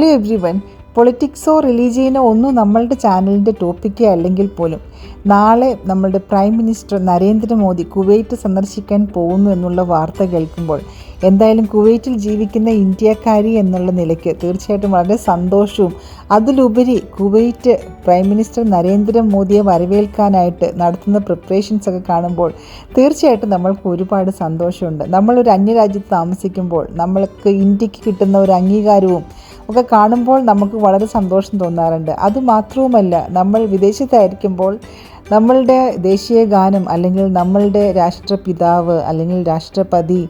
Hello everyone പൊളിറ്റിക്സോ റിലീജിയനോ ഒന്നും നമ്മളുടെ ചാനലിന്റെ ടോപ്പിക്കേ അല്ലെങ്കിൽ പോലും. നാളെ നമ്മളുടെ പ്രൈം മിനിസ്റ്റർ നരേന്ദ്രമോദി കുവൈറ്റ് സന്ദർശിക്കാൻ പോകുന്നു എന്നുള്ള വാർത്ത കേൾക്കുമ്പോൾ എന്തായാലും കുവൈറ്റിൽ ജീവിക്കുന്ന ഇന്ത്യക്കാരി എന്നുള്ള നിലയ്ക്ക് തീർച്ചയായിട്ടും വളരെ സന്തോഷവും. അതിലുപരി കുവൈറ്റ് പ്രൈം മിനിസ്റ്റർ നരേന്ദ്രമോദിയെ വരവേൽക്കാനായിട്ട് നടത്തുന്ന പ്രിപ്പറേഷൻസ് ഒക്കെ കാണുമ്പോൾ തീർച്ചയായിട്ടും നമ്മൾക്ക് ഒരുപാട് സന്തോഷമുണ്ട്. നമ്മളൊരു അന്യരാജ്യത്ത് താമസിക്കുമ്പോൾ നമ്മൾക്ക് ഇന്ത്യയ്ക്ക് കിട്ടുന്ന ഒരു അംഗീകാരവും ഒക്കെ കാണുമ്പോൾ നമുക്ക് വളരെ സന്തോഷം തോന്നാറുണ്ട്. അതുമാത്രവുമല്ല നമ്മൾ വിദേശത്തായിരിക്കുമ്പോൾ നമ്മളുടെ ദേശീയ ഗാനം അല്ലെങ്കിൽ നമ്മളുടെ രാഷ്ട്രപിതാവ് അല്ലെങ്കിൽ രാഷ്ട്രപതി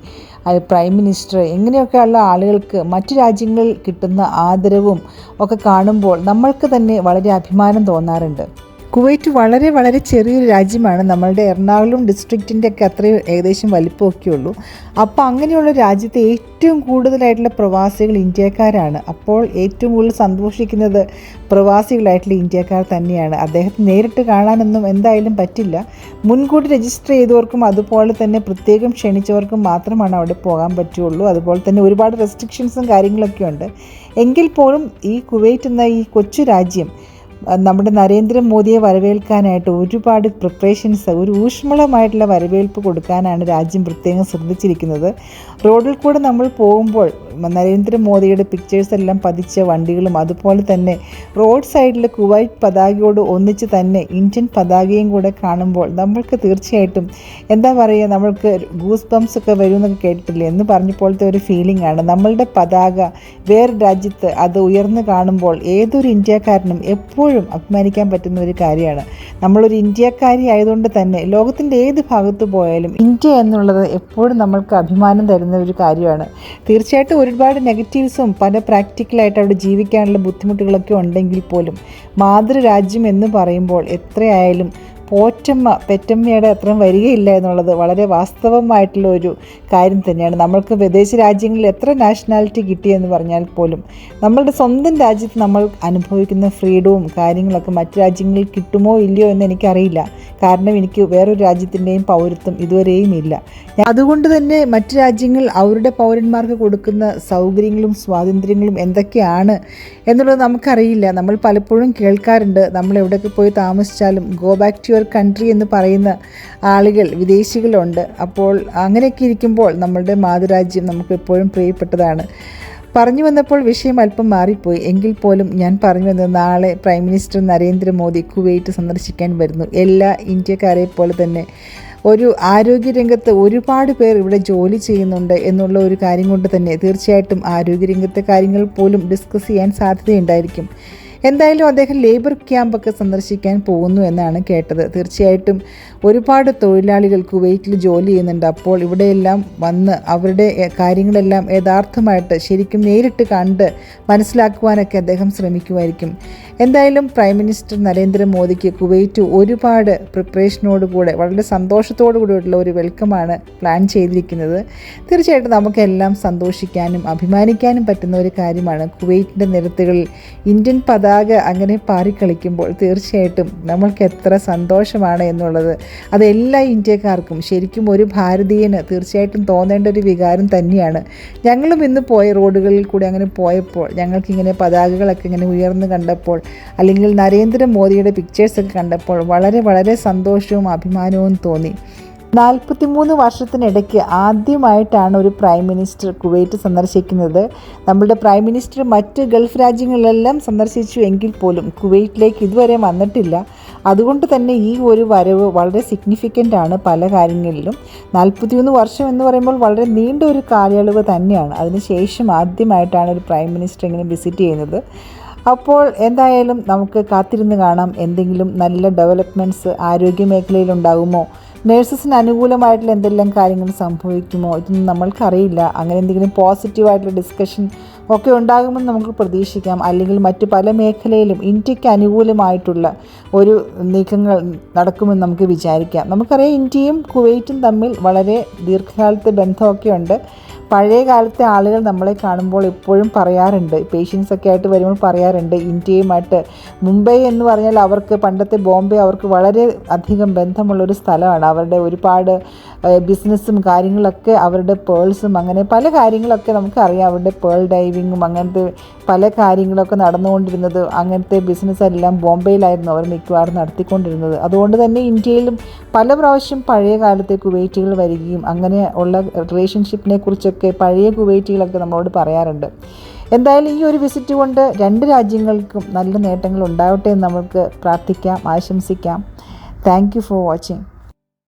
പ്രൈം മിനിസ്റ്റർ ഇങ്ങനെയൊക്കെയുള്ള ആളുകൾക്ക് മറ്റു രാജ്യങ്ങളിൽ കിട്ടുന്ന ആദരവും ഒക്കെ കാണുമ്പോൾ നമ്മൾക്ക് തന്നെ വളരെ അഭിമാനം തോന്നാറുണ്ട്. കുവൈറ്റ് വളരെ വളരെ ചെറിയൊരു രാജ്യമാണ്. നമ്മളുടെ എറണാകുളം ഡിസ്ട്രിക്റ്റിന്റെ ഒക്കെ അത്രയും ഏകദേശം വലിപ്പമൊക്കെ ഉള്ളൂ. അപ്പോൾ അങ്ങനെയുള്ള രാജ്യത്തെ ഏറ്റവും കൂടുതലായിട്ടുള്ള പ്രവാസികൾ ഇന്ത്യക്കാരാണ്. അപ്പോൾ ഏറ്റവും കൂടുതൽ സന്തോഷിക്കുന്നത് പ്രവാസികളായിട്ടുള്ള ഇന്ത്യക്കാർ തന്നെയാണ്. അദ്ദേഹത്തെ നേരിട്ട് കാണാനൊന്നും എന്തായാലും പറ്റില്ല. മുൻകൂട്ടി രജിസ്റ്റർ ചെയ്തവർക്കും അതുപോലെ തന്നെ പ്രത്യേകം ക്ഷണിച്ചവർക്കും മാത്രമാണ് അവിടെ പോകാൻ പറ്റുള്ളൂ. അതുപോലെ തന്നെ ഒരുപാട് റെസ്ട്രിക്ഷൻസും കാര്യങ്ങളൊക്കെ ഉണ്ട്. എങ്കിൽ പോലും ഈ കുവൈറ്റ് എന്ന ഈ കൊച്ചു രാജ്യം നമ്മുടെ നരേന്ദ്രമോദിയെ വരവേൽക്കാനായിട്ട് ഒരുപാട് പ്രിപ്പറേഷൻസ് ഒരു ഊഷ്മളമായിട്ടുള്ള വരവേൽപ്പ് കൊടുക്കാനാണ് രാജ്യം പ്രത്യേകം ശ്രദ്ധിച്ചിരിക്കുന്നത്. റോഡിൽ കൂടെ നമ്മൾ പോകുമ്പോൾ നരേന്ദ്രമോദിയുടെ പിക്ചേഴ്സ് എല്ലാം പതിച്ച വണ്ടികളും അതുപോലെ തന്നെ റോഡ് സൈഡിൽ കുവൈറ്റ് പതാകയോട് ഒന്നിച്ച് തന്നെ ഇന്ത്യൻ പതാകയും കൂടെ കാണുമ്പോൾ നമ്മൾക്ക് തീർച്ചയായിട്ടും എന്താ പറയുക നമ്മൾക്ക് ഗൂസ് ബംസ് ഒക്കെ വരുമെന്നൊക്കെ കേട്ടിട്ടില്ലേ? എന്ന് പറഞ്ഞപ്പോഴത്തെ ഒരു ഫീലിംഗ് ആണ്. നമ്മളുടെ പതാക വേറെ രാജ്യത്ത് അത് ഉയർന്നു കാണുമ്പോൾ ഏതൊരു ഇന്ത്യക്കാരനും എപ്പോഴും അഭിമാനിക്കാൻ പറ്റുന്ന ഒരു കാര്യമാണ്. നമ്മളൊരു ഇന്ത്യക്കാരി ആയതുകൊണ്ട് തന്നെ ലോകത്തിന്റെ ഏത് ഭാഗത്ത് പോയാലും ഇന്ത്യ എന്നുള്ളത് എപ്പോഴും നമ്മൾക്ക് അഭിമാനം തരുന്ന ഒരു കാര്യമാണ്. തീർച്ചയായിട്ടും ഒരുപാട് നെഗറ്റീവ്സും പല പ്രാക്ടിക്കലായിട്ട് അവിടെ ജീവിക്കാനുള്ള ബുദ്ധിമുട്ടുകളൊക്കെ ഉണ്ടെങ്കിൽ പോലും മാതൃരാജ്യം എന്ന് പറയുമ്പോൾ എത്രയായാലും പോറ്റമ്മ പെറ്റമ്മയുടെ അത്രയും വരികയില്ല എന്നുള്ളത് വളരെ വാസ്തവമായിട്ടുള്ള ഒരു കാര്യം തന്നെയാണ്. നമ്മൾക്ക് വിദേശ രാജ്യങ്ങളിൽ എത്ര നാഷണാലിറ്റി കിട്ടിയെന്ന് പറഞ്ഞാൽ പോലും നമ്മളുടെ സ്വന്തം രാജ്യത്ത് നമ്മൾ അനുഭവിക്കുന്ന ഫ്രീഡവും കാര്യങ്ങളൊക്കെ മറ്റു രാജ്യങ്ങളിൽ കിട്ടുമോ ഇല്ലയോ എന്ന് എനിക്കറിയില്ല. കാരണം എനിക്ക് വേറൊരു രാജ്യത്തിന്റെയും പൗരത്വം ഇതുവരെയും ഇല്ല. അതുകൊണ്ട് തന്നെ മറ്റു രാജ്യങ്ങൾ അവരുടെ പൗരന്മാർക്ക് കൊടുക്കുന്ന സൗകര്യങ്ങളും സ്വാതന്ത്ര്യങ്ങളും എന്തൊക്കെയാണ് എന്നുള്ളത് നമുക്കറിയില്ല. നമ്മൾ പലപ്പോഴും കേൾക്കാറുണ്ട്. നമ്മൾ എവിടെയൊക്കെ പോയി താമസിച്ചാലും ഗോ ബാക്ക് ടു കൺട്രി എന്ന് പറയുന്ന ആളുകൾ വിദേശികളുണ്ട്. അപ്പോൾ അങ്ങനെയൊക്കെ ഇരിക്കുമ്പോൾ നമ്മളുടെ മാതൃരാജ്യം നമുക്ക് എപ്പോഴും പ്രിയപ്പെട്ടതാണ്. പറഞ്ഞു വന്നപ്പോൾ വിഷയം അല്പം മാറിപ്പോയി. എങ്കിൽ പോലും ഞാൻ പറഞ്ഞു വന്നത് നാളെ പ്രൈം മിനിസ്റ്റർ നരേന്ദ്രമോദി കുവൈറ്റ് സന്ദർശിക്കാൻ വരുന്നു. എല്ലാ ഇന്ത്യക്കാരെ പോലെ തന്നെ. ഒരു ആരോഗ്യരംഗത്ത് ഒരുപാട് പേർ ഇവിടെ ജോലി ചെയ്യുന്നുണ്ട് എന്നുള്ള ഒരു കാര്യം കൊണ്ട് തന്നെ തീർച്ചയായിട്ടും ആരോഗ്യരംഗത്തെ കാര്യങ്ങൾ പോലും ഡിസ്കസ് ചെയ്യാൻ സാധ്യതയുണ്ടായിരിക്കും. എന്തായാലും അദ്ദേഹം ലേബർ ക്യാമ്പൊക്കെ സന്ദർശിക്കാൻ പോകുന്നു എന്നാണ് കേട്ടത്. തീർച്ചയായിട്ടും ഒരുപാട് തൊഴിലാളികൾ കുവൈറ്റിൽ ജോലി ചെയ്യുന്നുണ്ട്. അപ്പോൾ ഇവിടെയെല്ലാം വന്ന് അവരുടെ കാര്യങ്ങളെല്ലാം യഥാർത്ഥമായിട്ട് ശരിക്കും നേരിട്ട് കണ്ട് മനസ്സിലാക്കുവാനൊക്കെ അദ്ദേഹം ശ്രമിക്കുമായിരിക്കും. എന്തായാലും പ്രൈം മിനിസ്റ്റർ നരേന്ദ്രമോദിക്ക് കുവൈറ്റ് ഒരുപാട് പ്രിപ്പറേഷനോടുകൂടെ വളരെ സന്തോഷത്തോടു കൂടിയുള്ള ഒരു വെൽക്കമാണ് പ്ലാൻ ചെയ്തിരിക്കുന്നത്. തീർച്ചയായിട്ടും നമുക്കെല്ലാം സന്തോഷിക്കാനും അഭിമാനിക്കാനും പറ്റുന്ന ഒരു കാര്യമാണ് കുവൈറ്റിന്റെ നിരത്തുകളിൽ ഇന്ത്യൻ പതാക അങ്ങനെ പാറിക്കളിക്കുമ്പോൾ തീർച്ചയായിട്ടും നമ്മൾക്ക് എത്ര സന്തോഷമാണ് എന്നുള്ളത്. അത് എല്ലാ ഇന്ത്യക്കാർക്കും ശരിക്കും ഒരു ഭാരതീയന് തീർച്ചയായിട്ടും തോന്നേണ്ട ഒരു വികാരം തന്നെയാണ്. ഞങ്ങളും ഇന്ന് പോയ റോഡുകളിൽ കൂടി അങ്ങനെ പോയപ്പോൾ ഞങ്ങൾക്കിങ്ങനെ പതാകകളൊക്കെ ഇങ്ങനെ ഉയർന്നു കണ്ടപ്പോൾ അല്ലെങ്കിൽ നരേന്ദ്രമോദിയുടെ പിക്ചേഴ്സൊക്കെ കണ്ടപ്പോൾ വളരെ വളരെ സന്തോഷവും അഭിമാനവും തോന്നി. നാൽപ്പത്തിമൂന്ന് വർഷത്തിനിടയ്ക്ക് ആദ്യമായിട്ടാണ് ഒരു പ്രൈം മിനിസ്റ്റർ കുവൈറ്റ് സന്ദർശിക്കുന്നത്. നമ്മുടെ പ്രൈം മിനിസ്റ്റർ മറ്റ് ഗൾഫ് രാജ്യങ്ങളിലെല്ലാം സന്ദർശിച്ചു എങ്കിൽ പോലും കുവൈറ്റിലേക്ക് ഇതുവരെ വന്നിട്ടില്ല. അതുകൊണ്ട് തന്നെ ഈ ഒരു വരവ് വളരെ സിഗ്നിഫിക്കന്റ് ആണ് പല കാര്യങ്ങളിലും. നാൽപ്പത്തിമൂന്ന് വർഷം എന്ന് പറയുമ്പോൾ വളരെ നീണ്ട ഒരു കാലയളവ് തന്നെയാണ്. അതിനുശേഷം ആദ്യമായിട്ടാണ് ഒരു പ്രൈം മിനിസ്റ്റർ ഇങ്ങനെ വിസിറ്റ് ചെയ്യുന്നത്. അപ്പോൾ എന്തായാലും നമുക്ക് കാത്തിരുന്ന് കാണാം. എന്തെങ്കിലും നല്ല ഡെവലപ്മെന്റ്സ് ആരോഗ്യ മേഖലയിൽ ഉണ്ടാകുമോ നേഴ്സസിന് അനുകൂലമായിട്ടുള്ള എന്തെല്ലാം കാര്യങ്ങൾ സംഭവിക്കുമോ ഇതൊന്നും നമ്മൾക്കറിയില്ല. അങ്ങനെ എന്തെങ്കിലും പോസിറ്റീവായിട്ടുള്ള ഡിസ്കഷൻ ഒക്കെ ഉണ്ടാകുമെന്ന് നമുക്ക് പ്രതീക്ഷിക്കാം. അല്ലെങ്കിൽ മറ്റ് പല മേഖലയിലും ഇന്ത്യയ്ക്ക് അനുകൂലമായിട്ടുള്ള ഒരു നീക്കങ്ങൾ നടക്കുമെന്ന് നമുക്ക് വിചാരിക്കാം. നമുക്കറിയാം ഇന്ത്യയും കുവൈറ്റും തമ്മിൽ വളരെ ദീർഘകാലത്തെ ബന്ധമൊക്കെ ഉണ്ട്. പഴയ കാലത്തെ ആളുകൾ നമ്മളെ കാണുമ്പോൾ എപ്പോഴും പറയാറുണ്ട്. പേഷ്യൻസ് ഒക്കെ ആയിട്ട് വരുമ്പോൾ പറയാറുണ്ട്. ഇന്ത്യയുമായിട്ട് മുംബൈ എന്ന് പറഞ്ഞാൽ അവർക്ക് പണ്ടത്തെ ബോംബെ അവർക്ക് വളരെ അധികം ബന്ധമുള്ളൊരു സ്ഥലമാണ്. അവരുടെ ഒരുപാട് ബിസിനസ്സും കാര്യങ്ങളൊക്കെ അവരുടെ പേൾസും അങ്ങനെ പല കാര്യങ്ങളൊക്കെ നമുക്കറിയാം. അവരുടെ പേൾ ഡൈവിങ്ങും അങ്ങനത്തെ പല കാര്യങ്ങളൊക്കെ നടന്നുകൊണ്ടിരുന്നത്. അങ്ങനത്തെ ബിസിനസ്സെല്ലാം ബോംബെയിലായിരുന്നു അവർ മിക്കവാറും നടത്തിക്കൊണ്ടിരുന്നത്. അതുകൊണ്ട് തന്നെ ഇന്ത്യയിലും പല പ്രാവശ്യം പഴയ കാലത്തെ കുവൈറ്റുകൾ വരികയും അങ്ങനെ ഉള്ള റിലേഷൻഷിപ്പിനെ കുറിച്ചൊക്കെ പഴയ കുവൈറ്റുകളൊക്കെ നമ്മളോട് പറയാറുണ്ട്. എന്തായാലും ഈ ഒരു വിസിറ്റ് കൊണ്ട് രണ്ട് രാജ്യങ്ങൾക്കും നല്ല നേട്ടങ്ങൾ ഉണ്ടാവട്ടെ എന്ന് നമുക്ക് പ്രാർത്ഥിക്കാം ആശംസിക്കാം. Thank you for watching